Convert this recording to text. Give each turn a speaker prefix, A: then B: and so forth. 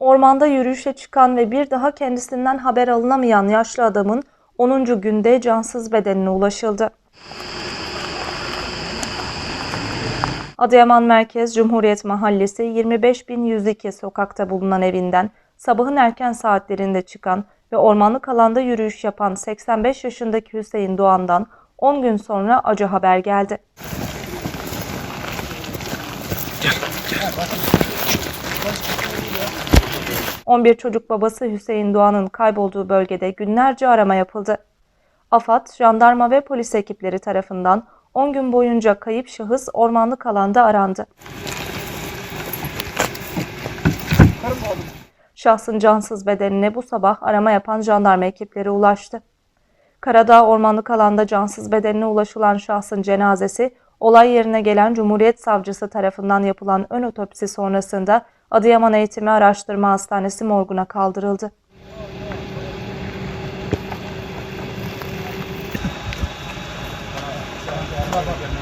A: Ormanda yürüyüşe çıkan ve bir daha kendisinden haber alınamayan yaşlı adamın 10. günde cansız bedenine ulaşıldı. Adıyaman Merkez Cumhuriyet Mahallesi 25102 sokakta bulunan evinden sabahın erken saatlerinde çıkan ve ormanlık alanda yürüyüş yapan 85 yaşındaki Hüseyin Doğan'dan 10 gün sonra acı haber geldi. ...11 çocuk babası Hüseyin Doğan'ın kaybolduğu bölgede günlerce arama yapıldı. AFAD, jandarma ve polis ekipleri tarafından 10 gün boyunca kayıp şahıs ormanlık alanda arandı. Şahsın cansız bedenine bu sabah arama yapan jandarma ekipleri ulaştı. Karadağ ormanlık alanda cansız bedenine ulaşılan şahsın cenazesi olay yerine gelen Cumhuriyet Savcısı tarafından yapılan ön otopsi sonrasında Adıyaman Eğitimi Araştırma Hastanesi morguna kaldırıldı. Thank you.